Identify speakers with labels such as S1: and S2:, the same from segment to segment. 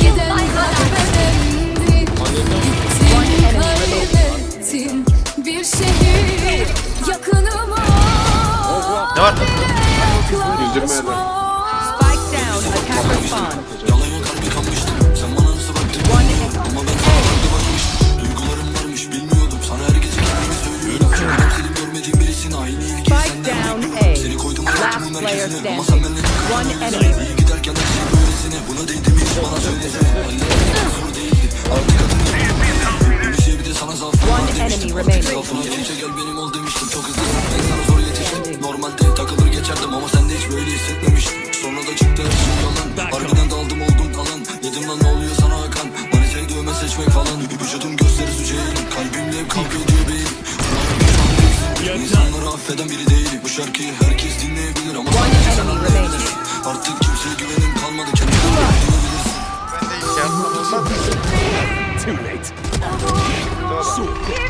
S1: Giden kaybedendir Gittin kaybettin Bir şehir yakınıma
S2: Ne var?
S1: yaklaşma
S3: Spike down. Attacker spawn.
S4: Yalan kalbi kalmıştım Sen bana nasıl baktın Ama ben sana farklı bakmış Duygularım varmış
S3: remaining.
S4: geçince gel benim ol demiştim Çok hızlısın ben sana zor yetiştim Normalde takılır geçerdim ama sen de hiç böyle hissetmemiştin Sonra da çıktı her şey yalan Harbiden daldım oldum kalan Dedim lan ne oluyor sana Hakan Manitayı dövme seçmek falan Vücudum gösteri süceğim Kalbimle hep kavga ediyor beyim İnsanları affeden biri değilim Bu şarkıyı herkes dinleyebilir ama sen
S3: enemy
S4: anlayabilirsin Artık kimseye güvenim kalmadı kendine güvenebilirsin
S2: Ben de hiç şey yapmam olmaz.
S3: One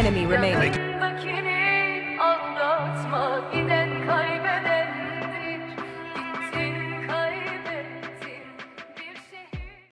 S3: enemy remaining.